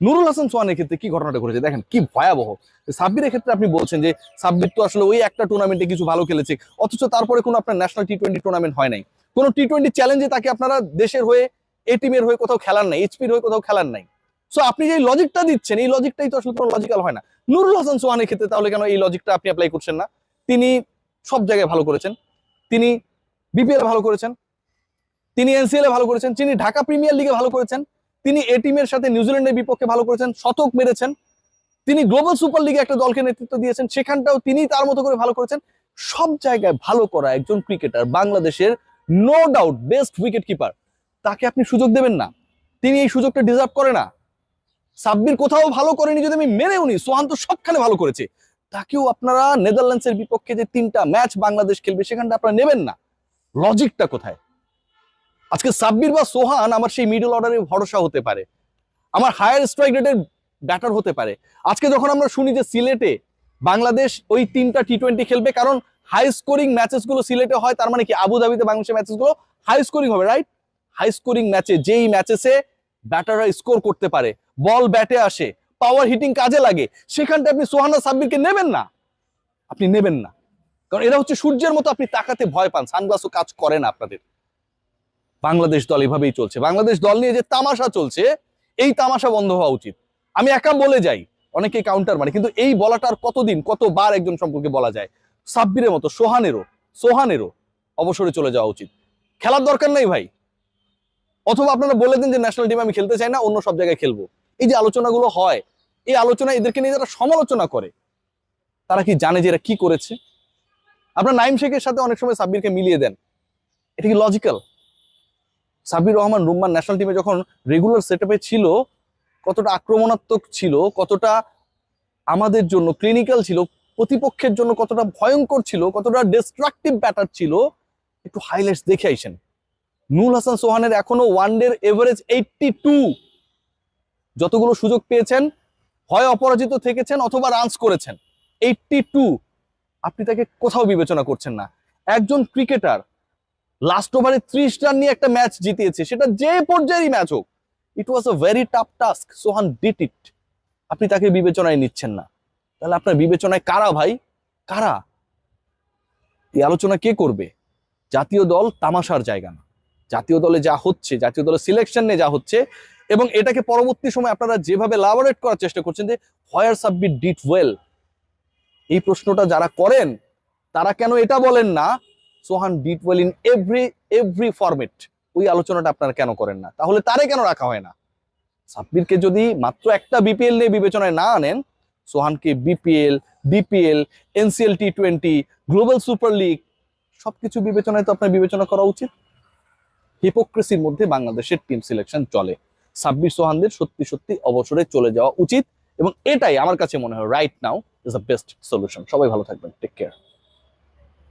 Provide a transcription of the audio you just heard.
নুরুল হাসান সোহানের ক্ষেত্রে কি ঘটনাটা ঘটেছে? দেখেন, কি ভয়াবহ। সাব্বিরের ক্ষেত্রে আপনি বলছেন যে, সাব্বির তো আসলে ওই একটা টুর্নামেন্টে কিছু ভালো খেলেছে, অথচ তারপরে কোনো আপনার ন্যাশনাল টি টোয়েন্টি টুর্নামেন্ট হয় নাই। কোনো টি টোয়েন্টি চ্যালেঞ্জে তাকে আপনারা দেশের হয়ে এ টিমের হয়ে কোথাও খেলার নাই এইচপির হয়ে কোথাও খেলার নাই। সো আপনি যে লজিকটা দিচ্ছেন, এই লজিকটাই তো আসলে কোনো লজিক্যাল হয় না। নুরুল হাসান সোহানের ক্ষেত্রে তাহলে কেন এই লজিকটা আপনি অ্যাপ্লাই করছেন না? তিনি সব জায়গায় ভালো করেছেন। তিনি বিপিএল ভালো করেছেন। তিনি এনসিএল এ ভালো করেছেন। তিনি ঢাকা প্রিমিয়ার লিগে ভালো করেছেন। তিনি এ টিমের সাথে নিউজিল্যান্ডের বিপক্ষে ভালো করেছেন, শতক মেরেছেন। তিনি গ্লোবাল সুপার লিগে একটা দলকে নেতৃত্ব দিয়েছেন, সেখানটাও তিনি তার মতো করে ভালো করেছেন। সব জায়গায় ভালো করা একজন ক্রিকেটার বাংলাদেশের no doubt best wicket keeper তাকে আপনি সুযোগ দেবেন না। তিনি এই সুযোগটা ডিজার্ভ করে না। সাব্বির কোথাও ভালো করেনি যদি আমি মেনেও নি সোহান্ত সবখানে ভালো করেছে। তাকেও আপনারা নেদারল্যান্ডসের বিপক্ষে যে তিনটা ম্যাচ বাংলাদেশ খেলবে, সেখানটা আপনারা নেবেন না। লজিকটা কোথায়? আজকে সাব্বির বা সোহান আমার সেই মিডল অর্ডারে ভরসা হতে পারে। আমার হায়ার স্ট্রাইক রেটের ব্যাটার হতে পারে। আজকে যখন আমরা শুনি যে সিলেটে বাংলাদেশ ওই তিনটা টি টোয়েন্টি খেলবে, কারণ হাই স্কোরিং ম্যাচেসগুলো সিলেটে হয়, তার মানে কি আবুধাবিতে বাংলাদেশের ম্যাচেসগুলো হাই স্কোরিং হবে রাইট হাই স্কোরিং ম্যাচে যেই ম্যাচেসে ব্যাটাররা স্কোর করতে পারে বল ব্যাটে আসে পাওয়ার হিটিং কাজে লাগে সেখানটা আপনি সোহান সোহানা সাব্বিরকে নেবেন না। আপনি নেবেন না। কারণ এরা হচ্ছে সূর্যের মতো আপনি তাকাতে ভয় পান সানগ্লাসও কাজ করে না আপনাদের। বাংলাদেশ দল এভাবেই চলছে। বাংলাদেশ দল নিয়ে যে তামাশা চলছে, এই তামাশা বন্ধ হওয়া উচিত। আমি একা বলে যাই অনেকে কাউন্টার মানে কিন্তু এই বলাটার কতদিন, কতবার একজন সম্পর্কে বলা যায়? সাব্বিরের মতো, সোহানেরও সোহানেরও অবসরে চলে যাওয়া উচিত। খেলার দরকার নেই ভাই। অথবা আপনারা বলে দিন যে ন্যাশনাল টিম আমি খেলতে চাই না, অন্য সব জায়গায় খেলব। এই যে আলোচনাগুলো হয়, এই আলোচনা এদেরকে নিয়ে যারা সমালোচনা করে, তারা কি জানে যে এরা কি করেছে? আপনার নাইম শেখের সাথে অনেক সময় সাব্বিরকে মিলিয়ে দেন। এটা কি লজিক্যাল সাব্বির রহমান রুম্মান ন্যাশনাল টিমে যখন রেগুলার সেট ছিল, কতটা আক্রমণাত্মক ছিল, কতটা আমাদের জন্য ক্লিনিক্যাল ছিল, প্রতিপক্ষের জন্য কতটা ভয়ঙ্কর ছিল, কতটা ডিস্ট্রাকটিভ ব্যাটার ছিল, একটু হাইলাইটস দেখে আইসেন নুল হাসান সোহানের এখনও ওয়ানডের এভারেজ এইটটি টু যতগুলো সুযোগ পেয়েছেন হয় অপরাজিত থেকেছেন অথবা রানস করেছেন এইটটি টু আপনি তাকে কোথাও বিবেচনা করছেন না। একজন ক্রিকেটার লাস্ট ওভারে ত্রিশ রান নিয়ে একটা ম্যাচ জিতিয়েছে। সেটা যে পর্যায়েরই ম্যাচ হোক it was a very tough task Sohan did it আপনি তাকে বিবেচনায় নিচ্ছেন না। তাহলে আপনার বিবেচনায় কারা ভাই? কারা? এই আলোচনা কে করবে? জাতীয় দল তামাশার জায়গা না। জাতীয় দলে যা হচ্ছে, জাতীয় দলের সিলেকশন নিয়ে যা হচ্ছে, এবং এটাকে পরবর্তী সময় আপনারা যেভাবে লাবোরেট করার চেষ্টা করছেন যে হয়ার সাবমিট ডিট ওয়েল এই প্রশ্নটা যারা করেন, তারা কেন এটা বলেন না? Sohan did well in every every format ওই আলোচনাটা আপনারা কেন করেন না? তাহলে তারে কেন রাখা হয় না? সাব্বিরকে যদি মাত্র একটা বিপিএল নিয়ে বিবেচনায় না আনেন, সোহানকে BPL DPL NCL T twenty global super league সবকিছু বিবেচনায় তো আপনার বিবেচনা করা উচিত। হিপোক্রেসির মধ্যে বাংলাদেশের টিম সিলেকশন চলে। সাব্বির সোহানদের সত্যি সত্যি অবসরে চলে যাওয়া উচিত এবং এটাই আমার কাছে মনে হয় right now is the best solution সবাই ভালো থাকবেন। Take care